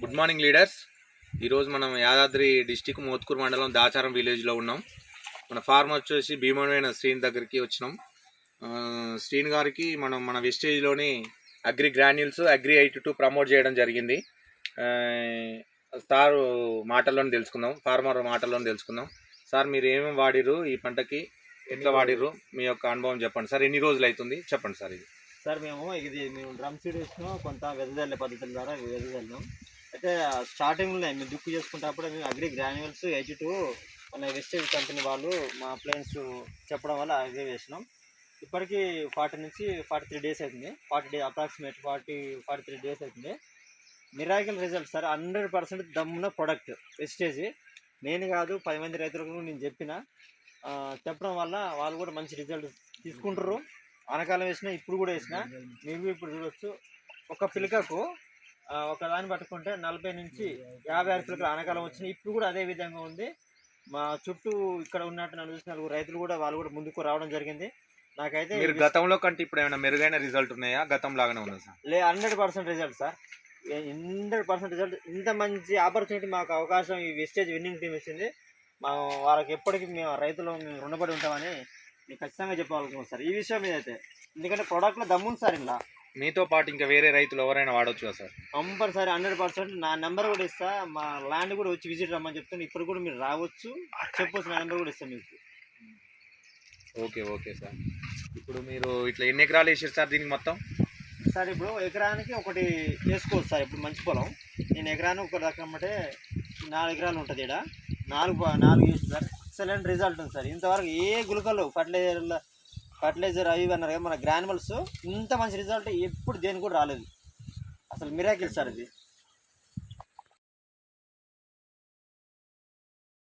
Good morning leaders ఈరోజు మనం Yadadri district Mothkur మండలం దాచారం విలేజ్లో ఉన్నాం. మన ఫార్మ్ వచ్చేసి భీమమైన శ్రీని దగ్గరికి వచ్చినాం. శ్రీని గారికి మనం మన వెస్టేజ్లోని agri granules agri eight two promote చేయడం జరిగింది. సార్ మాటల్లోనే తెలుసుకుందాం. ఫార్మర్ మాటల్లోనే తెలుసుకుందాం. సార్ మీరు ఏమేమి వాడిర్రు? ఈ పంటకి ఎట్లా వాడిర్రు? మీ యొక్క అనుభవం చెప్పండి. సార్ ఎన్ని రోజులు అవుతుంది? చెప్పండి సార్ ఇది. సార్ మేము ఇది మేము డ్రమ్ సీడ్స్ను కొంత వెదజల్లే పద్ధతుల ద్వారా వెదజల్లాం. అయితే స్టార్టింగ్లో మేము దుక్కు చేసుకుంటప్పుడు మేము అగ్రి గ్రాన్యువల్స్ ఎయిటీ టూ మన వెస్టేజ్ కంపెనీ వాళ్ళు మా ప్లేన్స్ చెప్పడం వల్ల అగ్రి వేసినాం ఇప్పటికీ ఫార్టీ నుంచి ఫార్టీ త్రీ డేస్ అవుతుంది. Forty day approximate forty forty three days అవుతుంది. Miracle result sir hundred percent దమ్మున product Vestige నేను కాదు పది మంది రైతులకు నేను చెప్పిన. చెప్పడం వల్ల వాళ్ళు కూడా మంచి రిజల్ట్ తీసుకుంటారు ఆనకాలం వేసిన ఇప్పుడు కూడా వేసిన. మీరు ఇప్పుడు చూడొచ్చు. ఒక పిలకకు ఆ, ఒక దాన్ని పట్టుకుంటే నలభై నుంచి యాభై ఆరు పిలకలు ఆనకాలం వచ్చినాయి ఇప్పుడు కూడా అదే విధంగా ఉంది. మా చుట్టూ ఇక్కడ ఉన్నట్టు నన్ను చూసిన నలుగురు రైతులు కూడా వాళ్ళు కూడా ముందుకు రావడం జరిగింది. నాకైతే మీరు గతంలో కంటే ఇప్పుడు ఏమైనా మెరుగైన రిజల్ట్ ఉన్నాయా? గతం లాగానే ఉందా సార్? లే hundred percent result sir. Hundred percent result. ఇంత మంచి ఆపర్చునిటీ మాకు అవకాశం ఈ వెస్టేజ్ విన్నింగ్ టీం ఇచ్చింది. మా వాళ్ళకి ఎప్పటికీ మేము రైతులు మేము రుణపడి ఉంటామని మీకు ఖచ్చితంగా చెప్పాలనుకున్నాం సార్. ఈ విషయం మీద అయితే. ఎందుకంటే ప్రోడక్ట్లో దమ్ముంది సార్ ఇలా మీతో పాటు ఇంకా వేరే రైతులు ఎవరైనా వాడొచ్చు కదా సార్? Compulsory hundred percent. నా నెంబర్ కూడా ఇస్తా. మా ల్యాండ్ కూడా వచ్చి విజిట్ రమ్మని చెప్తాను ఇప్పుడు కూడా మీరు రావచ్చు. చెప్పొచ్చు నా నెంబర్ కూడా ఇస్తాను మీకు. Okay okay sir. ఇప్పుడు మీరు ఇట్లా ఎన్ని ఎకరాలు వేసారు సార్ దీనికి మొత్తం? సార్ ఇప్పుడు ఎకరానికి ఒకటి వేసుకోవచ్చు సార్. ఇప్పుడు మంచి పొలం. నేను ఎకరానికి ఒక రకం అంటే నాలుగు ఎకరాలు ఉంటుంది ఇక్కడ నాలుగు నాలుగు వేసి సార్. ఎక్సలెంట్ రిజల్ట్ ఉంది సార్. ఇంతవరకు ఏ గుళికలు ఫర్టిలైజర్ ఫర్టిలైజర్ అవి అన్నారు కదా మన గ్రానువల్స్ ఇంత మంచి రిజల్ట్ ఎప్పుడు దేనికి కూడా రాలేదు. అసలు మిరాకిల్ సార్ ఇది.